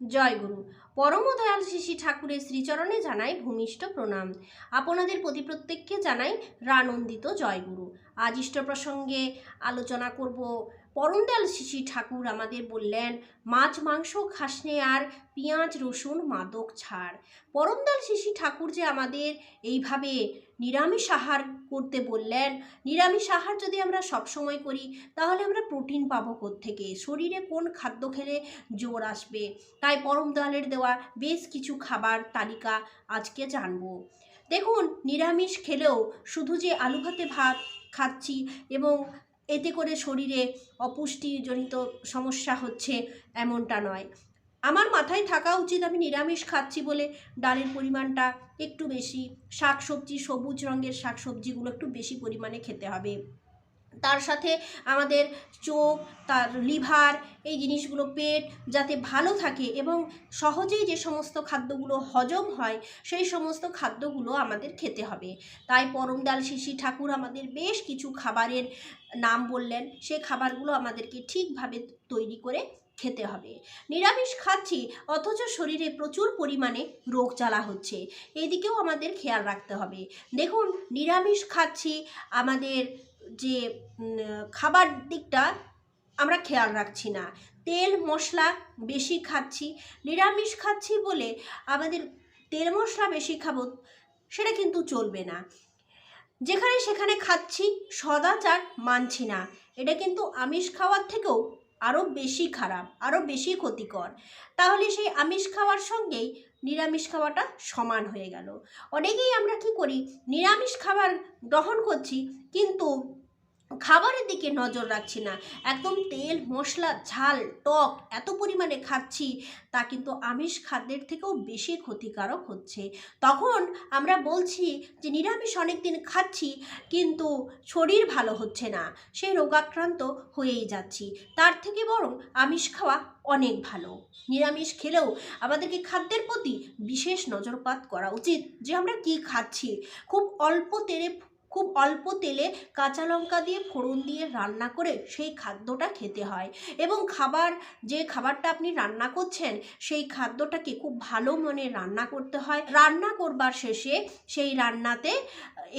জয়গুরু পরমদয়াল শিশি ঠাকুরের শ্রীচরণে জানাই ভূমিষ্ঠ প্রণাম। আপনাদের প্রতি প্রত্যেককে জানাই রানন্দিত জয়গুরু আজ ইষ্ট প্রসঙ্গে আলোচনা করব পরম দয়াল শিশি ঠাকুর আমাদের বললেন, মাছ, মাংস, খাসনে আর পেঁয়াজ, রসুন, মাদক ছাড়। পরম দয়াল শিশি ঠাকুর যে আমাদের এইভাবে নিরামিষ আহার করতে বললেন, নিরামিষ আহার যদি আমরা সবসময় করি, তাহলে আমরা প্রোটিন পাবো থেকে শরীরে কোন খাদ্য খেলে জোর আসবে? তাই পরম দয়ালের দেওয়া বেশ কিছু খাবার তালিকা আজকে জানব। দেখুন, নিরামিষ খেলেও শুধু যে আলু ভাতে ভাত খাচ্ছি এবং এতে করে শরীরে অপুষ্টিজনিত সমস্যা হচ্ছে এমনটা নয়। আমার মাথায় থাকা উচিত আমি নিরামিষ খাচ্ছি বলে ডালের পরিমাণটা একটু বেশি, শাকসবজি সবুজ রঙের শাকসবজিগুলো একটু বেশি পরিমাণে খেতে হবে। তার সাথে আমাদের চোখ, তার লিভার, এই জিনিসগুলো পেট যাতে ভালো থাকে এবং সহজেই যে সমস্ত খাদ্যগুলো হজম হয়, সেই সমস্ত খাদ্যগুলো আমাদের খেতে হবে। তাই পরমদাল শিশি ঠাকুর আমাদের বেশ কিছু খাবারের নাম বললেন। সে খাবারগুলো আমাদেরকে ঠিকভাবে তৈরি করে খেতে হবে। নিরামিষ খাচ্ছি, অথচ শরীরে প্রচুর পরিমাণে রোগ জ্বালা হচ্ছে। এদিকেও আমাদের খেয়াল রাখতে হবে। দেখুন, নিরামিষ খাচ্ছি, আমাদের যে খাবার দিকটা আমরা খেয়াল রাখছি না। তেল, মশলা বেশি খাচ্ছি, নিরামিষ খাচ্ছি বলে আমাদের তেল, মশলা বেশি খাব সেটা কিন্তু চলবে না। যেখানে সেখানে খাচ্ছি সদাচার মানছি না। এটা কিন্তু আমিষ খাওয়ার থেকেও আরও বেশি খারাপ আরও বেশি ক্ষতিকর। তাহলে সেই আমিষ খাওয়ার সঙ্গেই নিরামিষ খাওয়াটা সমান হয়ে গেল। অনেকেই আমরা কি করি, নিরামিষ খাবার গ্রহণ করছি কিন্তু খাবারের দিকে নজর রাখছি না। একদম তেল, মশলা, ঝাল, টক এত পরিমাণে খাচ্ছি, তা কিন্তু আমিষ খাদ্যের থেকেও বেশি ক্ষতিকারক হচ্ছে। তখন আমরা বলছি যে, নিরামিষ অনেক দিন খাচ্ছি, কিন্তু শরীর ভালো হচ্ছে না। সেই রোগাক্রান্ত হয়েই যাচ্ছি। তার থেকে বরং আমিষ খাওয়া অনেক ভালো। নিরামিষ খেলেও আমাদেরকে খাদ্যের প্রতি বিশেষ নজরপাত করা উচিত যে, আমরা কি খাচ্ছি। খুব অল্প তেলে খুব অল্প তেলে কাঁচা লঙ্কা দিয়ে ফোড়ন দিয়ে রান্না করে সেই খাদ্যটা খেতে হয়। এবং খাবার যে খাবারটা আপনি রান্না করছেন সেই খাদ্যটাকে খুব ভালো মনে রান্না করতে হয়। রান্না করবার শেষে সেই রান্নাতে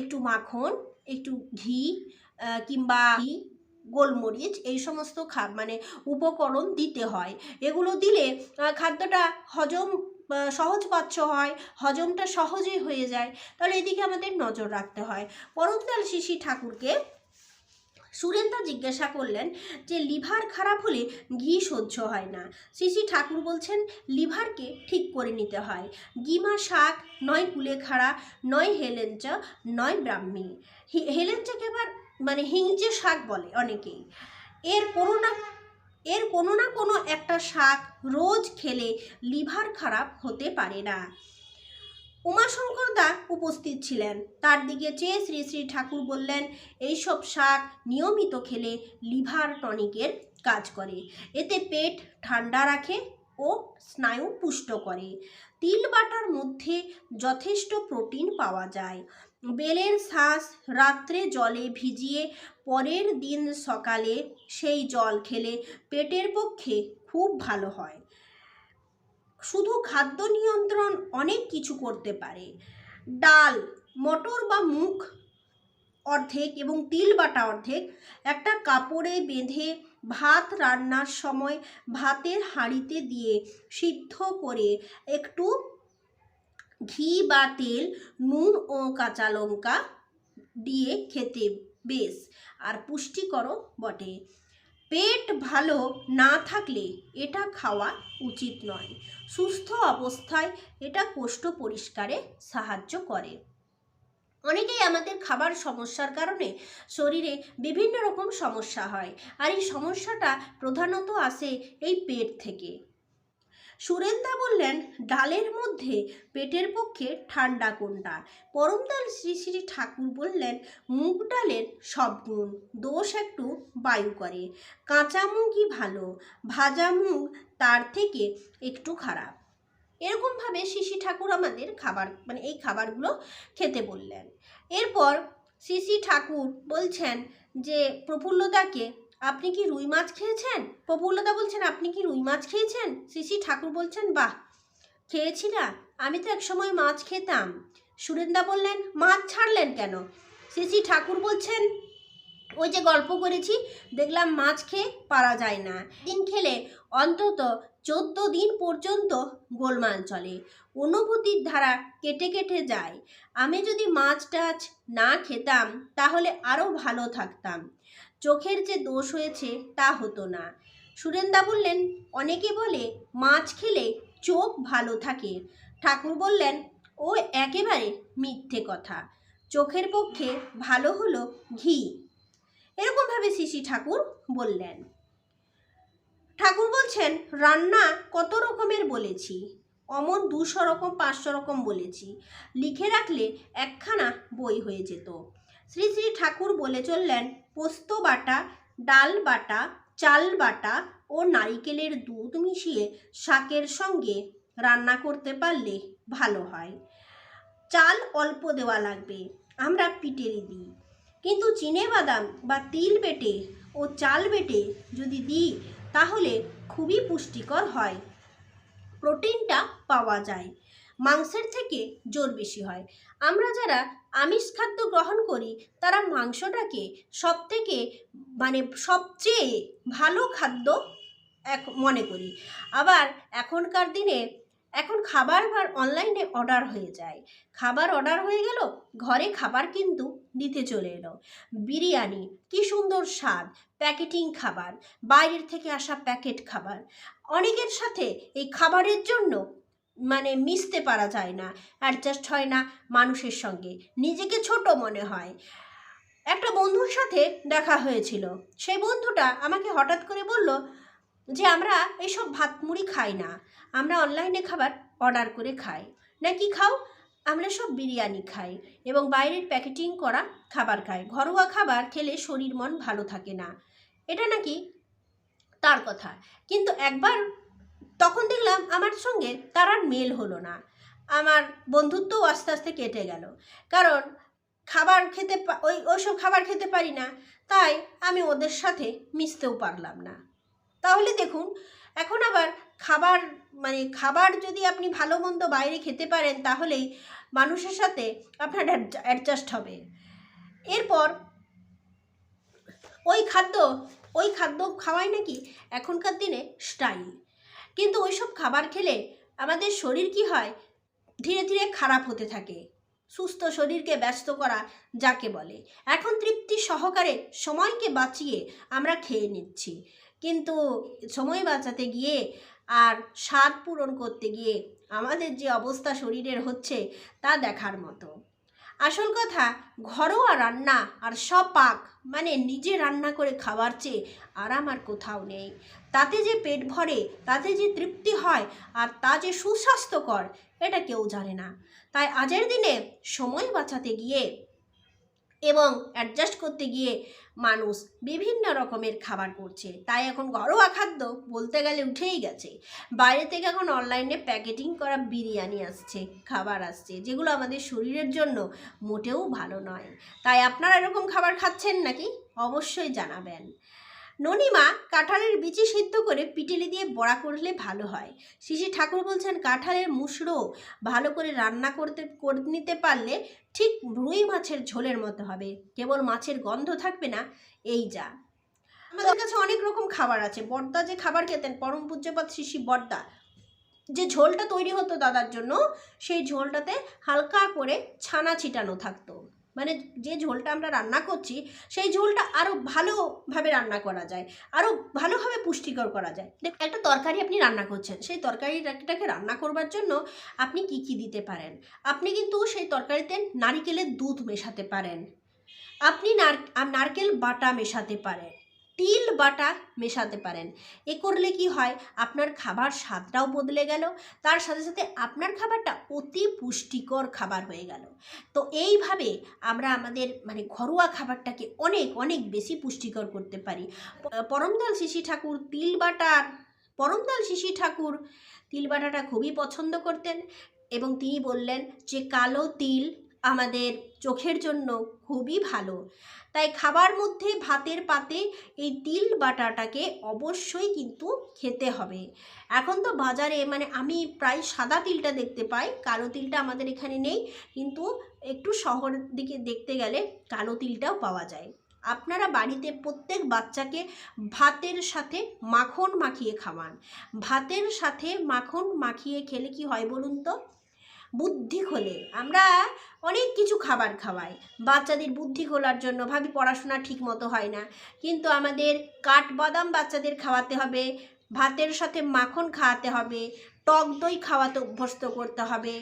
একটু মাখন একটু ঘি কিংবা ঘি, গোলমরিচ এই সমস্ত খা মানে উপকরণ দিতে হয়। এগুলো দিলে খাদ্যটা হজম সহজপাচ্য হয়, হজমটা সহজেই হয়ে যায়, তাহলে এদিকে আমাদের নজর রাখতে হয়। পরমদাল শিশি ঠাকুরকে সুরেন্দা জিজ্ঞাসা করলেন যে, লিভার খারাপ হলে ঘি সহ্য হয় না। শিশি ঠাকুর বলছেন, লিভারকে ঠিক করে নিতে হয়। গিমা শাক, নয় কুলেখাড়া নয় হেলেঞ্চা, নয় ব্রাহ্মী। হেলেঞ্চাকে আবার মানে হিংচে শাক বলে অনেকেই। এর কোনো না এর কোনো না কোনো একটা শাক রোজ খেলে লিভার খারাপ হতে পারে না। উমাশঙ্কর দা উপস্থিত ছিলেন। তার দিকে চেয়ে শ্রী শ্রী ঠাকুর বললেন, এইসব শাক নিয়মিত খেলে লিভার টনিকের কাজ করে। এতে পেট ঠান্ডা রাখে ও স্নায়ু পুষ্ট করে। তিল বাটার মধ্যে যথেষ্ট প্রোটিন পাওয়া যায়। বেলের শ্বাস রাত্রে জলে ভিজিয়ে পরের দিন সকালে সেই জল খেলে পেটের পক্ষে খুব ভালো হয়। শুধু খাদ্য নিয়ন্ত্রণ অনেক কিছু করতে পারে। ডাল, মটর বা মুখ অর্ধেক এবং তিল বাটা অর্ধেক একটা কাপড়ে বেঁধে ভাত রান্নার সময় ভাতের হাঁড়িতে দিয়ে সিদ্ধ করে একটু ঘি বা তেল, নুন ও কাঁচা লঙ্কা দিয়ে খেতে বেশ, আর পুষ্টিকরও বটে। পেট ভালো না থাকলে এটা খাওয়া উচিত নয়। সুস্থ অবস্থায় এটা কোষ্ঠ পরিষ্কারে সাহায্য করে। অনেকেই আমাদের খাবার সমস্যার কারণে শরীরে বিভিন্ন রকম সমস্যা হয়, আর এই সমস্যাটা প্রধানত আসে এই পেট থেকে। সুরেন্দা বললেন, ডালের মধ্যে পেটের পক্ষে ঠান্ডা কোনটা? পরমদাল শ্রী শ্রী ঠাকুর বললেন, মুগ ডালের সব গুণ, দোষ একটু বায়ু করে। কাঁচা মুগই ভালো, ভাজা মুগ তার থেকে একটু খারাপ। এরকমভাবে শিশি ঠাকুর আমাদের খাবার মানে এই খাবারগুলো খেতে বললেন। এরপর শিশি ঠাকুর বলছেন যে প্রফুল্লতাকে আপনি কি রুই মাছ খেয়েছেন? প্রফুল্লদা বলছেন, আপনি কি রুই মাছ খেয়েছেন? শ্রী ঠাকুর বলছেন, বাহ। খেয়েছি না আমি তো একসময় মাছ খেতাম। সুরেন্দা বললেন, মাছ ছাড়লেন কেন? শ্রী ঠাকুর বলছেন, ওই যে গল্প করেছি, দেখলাম মাছ খেয়ে পারা যায় না। দিন খেলে অন্তত চোদ্দ দিন পর্যন্ত গোলমাল চলে। অনুভূতির ধারা কেটে কেটে যায়। আমি যদি মাছ টাছ না খেতাম, তাহলে আরও ভালো থাকতাম। চোখের যে দোষ হয়েছে তা হতো না। সুরেন্দা বললেন, অনেকে বলে মাছ খেলে চোখ ভালো থাকে। ঠাকুর বললেন, ও একেবারে মিথ্যে কথা। চোখের পক্ষে ভালো হলো ঘি। এরকমভাবে শিশি ঠাকুর বললেন। ঠাকুর বলছেন, রান্না কত রকমের বলেছি। অমন দুশো রকম, পাঁচশো রকম বলেছি। লিখে রাখলে একখানা বই হয়ে যেত। শ্রী শ্রী ঠাকুর বলে চললেন, পোস্ত বাটা, ডাল বাটা, চাল বাটা ও নারিকেলের দুধ মিশিয়ে শাকের সঙ্গে রান্না করতে পারলে ভালো হয়। চাল অল্প দেওয়া লাগবে, আমরা পিটেরি দিই। কিন্তু চিনে বাদাম বা তিল বেটে ও চাল বেটে যদি দিই, তাহলে খুবই পুষ্টিকর হয়। প্রোটিনটা পাওয়া যায়। মাংসের থেকে জোর বেশি হয়। আমরা যারা আমিষ খাদ্য গ্রহণ করি, তারা মাংসটাকে সব থেকে মানে সবচেয়ে ভালো খাদ্য এক মনে করি। আবার এখনকার দিনে, এখন খাবার আবার অনলাইনে অর্ডার হয়ে যায়। খাবার অর্ডার হয়ে গেল, ঘরে খাবার কিন্তু নিতে চলে এলো। বিরিয়ানি, কি সুন্দর স্বাদ, প্যাকেটিং খাবার, বাইরের থেকে আসা প্যাকেট খাবার। অনেকের সাথে এই খাবারের জন্য মানে মিশতে পারা যায় না অ্যাডজাস্ট হয় না মানুষের সঙ্গে। নিজেকে ছোট মনে হয়। একটা বন্ধুর সাথে দেখা হয়েছিল। সেই বন্ধুটা আমাকে হঠাৎ করে বলল যে, আমরা এইসব ভাত মুড়ি খাই না। আমরা অনলাইনে খাবার অর্ডার করে খাই। না কি খাও? আমরা সব বিরিয়ানি খাই এবং বাইরের প্যাকেটিং করা খাবার খাই। ঘরোয়া খাবার খেলে শরীর মন ভালো থাকে না। এটা নাকি তার কথা। কিন্তু একবার তখন দেখলাম আমার সঙ্গে তার আর মেল হলো না। আমার বন্ধুত্বও আস্তে আস্তে কেটে গেল। কারণ খাবার খেতে ওই, ওইসব খাবার খেতে পারি না, তাই আমি ওদের সাথে মিশতেও পারলাম না। তাহলে দেখুন, এখন আবার খাবার মানে খাবার যদি আপনি ভালো মন্দ বাইরে খেতে পারেন, তাহলেই মানুষের সাথে আপনার অ্যাডজাস্ট হবে। এরপর ওই খাদ্য ওই খাদ্য খাওয়াই নাকি এখনকার দিনে স্টাইল। কিন্তু ওইসব খাবার খেলে আমাদের শরীর কি হয়? ধীরে ধীরে খারাপ হতে থাকে। সুস্থ শরীরকে ব্যস্ত করা যাকে বলে। এখন তৃপ্তি সহকারে সময়কে বাঁচিয়ে আমরা খেয়ে নিচ্ছি। কিন্তু সময় বাঁচাতে গিয়ে আর স্বাদ পূরণ করতে গিয়ে আমাদের যে অবস্থা শরীরের হচ্ছে তা দেখার মতো। আসল কথা, ঘরোয়া রান্না আর সব পাক মানে নিজে রান্না করে খাবার চেয়ে আরাম আর কোথাও নেই। তাতে যে পেট ভরে, তাতে যে তৃপ্তি হয় আর তা যে সুস্বাস্থ্যকর, এটা কেউ জানে না। তাই আজের দিনে সময় বাঁচাতে গিয়ে এবং অ্যাডজাস্ট করতে গিয়ে মানুষ বিভিন্ন রকমের খাবার করছে। তাই এখন ঘরোয়া খাদ্য বলতে গেলে উঠেই গেছে। বাইরে থেকে এখন অনলাইনে প্যাকেটিং করা বিরিয়ানি আসছে, খাবার আসছে, যেগুলো আমাদের শরীরের জন্য মোটেও ভালো নয়। তাই আপনারা এরকম খাবার খাচ্ছেন নাকি? অবশ্যই জানাবেন। ননিমা কাঁঠালের বিচি সিদ্ধ করে পিটেলি দিয়ে বড়া করলে ভালো হয়। শিশি ঠাকুর বলছেন কাঁঠালের মুসড়ো ভালো করে রান্না করতে করে নিতে পারলে ঠিক রুই মাছের ঝোলের মতো হবে। কেবল মাছের গন্ধ থাকবে না এই যা। আমাদের কাছে অনেক রকম খাবার আছে। বর্দা যে খাবার খেতেন পরম পূজ্যপাত শিশি বর্দা যে ঝোলটা তৈরি হতো দাদার জন্য সেই ঝোলটাতে হালকা করে ছানা ছিটানো থাকতো। মানে যে ঝোলটা আমরা রান্না করছি, সেই ঝোলটা আরও ভালোভাবে রান্না করা যায় আরও ভালোভাবে পুষ্টিকর করা যায়। একটা তরকারি আপনি রান্না করছেন, সেই তরকারিটাকে রান্না করবার জন্য আপনি কি কি দিতে পারেন? আপনি কিন্তু সেই তরকারিতে নারিকেলের দুধ মেশাতে পারেন। আপনি নার- নারকেল বাটা মেশাতে পারেন। তিল বাটা মেশাতে পারেন। এ করলে কি হয়? আপনার খাবার স্বাদটাও বদলে গেল। তার সাথে সাথে আপনার খাবারটা অতি পুষ্টিকর খাবার হয়ে গেল। তো এইভাবে আমরা আমাদের মানে ঘরোয়া খাবারটাকে অনেক অনেক বেশি পুষ্টিকর করতে পারি। পরমদাল শিশি ঠাকুর তিল বাটার, পরমদাল শিশি ঠাকুর তিল বাটাটা খুবই পছন্দ করতেন এবং তিনি বললেন যে, কালো তিল আমাদের চোখের জন্য খুবই ভালো। তাই খাবার মধ্যে ভাতের পাতে এই তিল বাটাটাকে অবশ্যই কিন্তু খেতে হবে। এখন তো বাজারে মানে আমি প্রায় সাদা তিলটা দেখতে পাই, কালো তিলটা আমাদের এখানে নেই, কিন্তু একটু শহরের দিকে দেখতে গেলে কালো তিলটাও পাওয়া যায়। আপনারা বাড়িতে প্রত্যেক বাচ্চাকে ভাতের সাথে মাখন মাখিয়ে খাওয়ান। ভাতের সাথে মাখন মাখিয়ে খেলে কি হয় বলুন তো? বুদ্ধি খোলে। আমরা অনেক কিছু খাবার খাওয়াই। বাচ্চাদের বুদ্ধি খোলার জন্য ভাবি পড়াশোনা ঠিক মতো হয় না। কিন্তু আমাদের কাঠবাদাম বাচ্চাদের খাওয়াতে হবে, ভাতের সাথে মাখন খাওয়াতে হবে, টক দই খাওয়াতে অভ্যস্ত করতে হবে।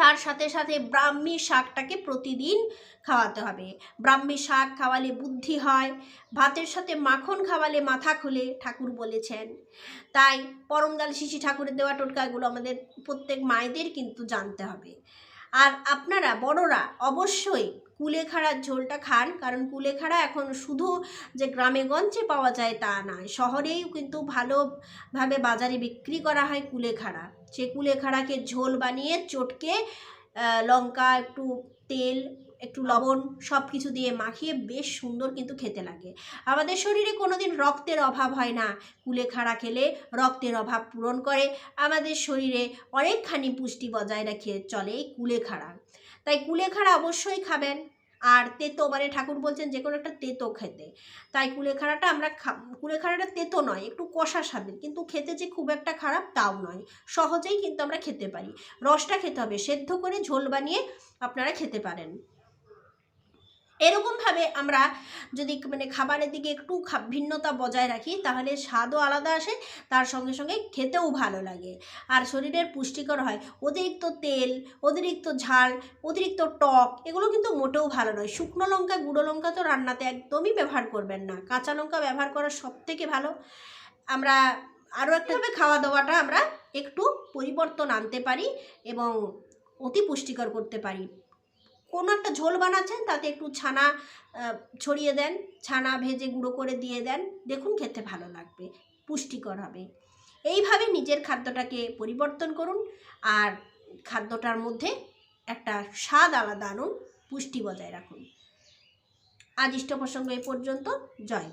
তার সাথে সাথে ব্রাহ্মী শাকটাকে প্রতিদিন খাওয়াতে হবে। ব্রাহ্মী শাক খাওয়ালে বুদ্ধি হয়, ভাতের সাথে মাখন খাওয়ালে মাথা খুলে, ঠাকুর বলেছেন। তাই পরমদাল শিশি ঠাকুরের দেওয়া টোটকাগুলো আমাদের প্রত্যেক মায়েদের কিন্তু জানতে হবে। আর আপনারা বড়রা অবশ্যই কুলেখাড়ার ঝোলটা খান, কারণ কুলেখাড়া এখন শুধু যে গ্রামে গঞ্জে পাওয়া যায় তা নয়, শহরেও কিন্তু ভালোভাবে বাজারে বিক্রি করা হয় কুলেখাড়া। সে কুলেখাড়াকে ঝোল বানিয়ে চটকে লঙ্কা, একটু তেল, একটু লবণ সব কিছু দিয়ে মাখিয়ে বেশ সুন্দর কিন্তু খেতে লাগে। আমাদের শরীরে কোনোদিন রক্তের অভাব হয় না। কুলেখাড়া খেলে রক্তের অভাব পূরণ করে। আমাদের শরীরে অনেকখানি পুষ্টি বজায় রাখে চলে এই কুলেখাড়া তাই কুলেখাড়া অবশ্যই খাবেন। আর তেতো মানে ঠাকুর বলছেন যে কোনো একটা তেতো খেতে। তাই কুলেখাড়াটা আমরা খা, কুলেখাড়াটা তেতো নয়, একটু কষা স্বাদের। কিন্তু খেতে যে খুব একটা খারাপ তাও নয়। সহজেই কিন্তু আমরা খেতে পারি। রসটা খেতে হবে, সেদ্ধ করে ঝোল বানিয়ে আপনারা খেতে পারেন। এরকমভাবে আমরা যদি মানে খাবারের দিকে একটু ভিন্নতা বজায় রাখি তাহলে স্বাদও আলাদা আসে তার সঙ্গে সঙ্গে খেতেও ভালো লাগে। আর শরীরের পুষ্টিকর হয়। অতিরিক্ত তেল অতিরিক্ত ঝাল অতিরিক্ত টক এগুলো কিন্তু মোটেও ভালো নয়। শুকনো লঙ্কা গুঁড়ো লঙ্কা তো রান্নাতে একদমই ব্যবহার করবেন না। কাঁচা লঙ্কা ব্যবহার করা সব থেকে ভালো। আমরা আরও একটাভাবে খাওয়া দাওয়াটা আমরা একটু পরিবর্তন আনতে পারি এবং অতি পুষ্টিকর করতে পারি। কোনো একটা ঝোল বানাচ্ছেন, তাতে একটু ছানা ছড়িয়ে দেন, ছানা ভেজে গুঁড়ো করে দিয়ে দেন, দেখুন খেতে ভালো লাগবে, পুষ্টিকর হবে। এইভাবে নিজের খাদ্যটাকে পরিবর্তন করুন আর খাদ্যটার মধ্যে একটা স্বাদ আলাদা আনুন, পুষ্টি বজায় রাখুন। আজ ইষ্ট প্রসঙ্গ এ পর্যন্ত, জয়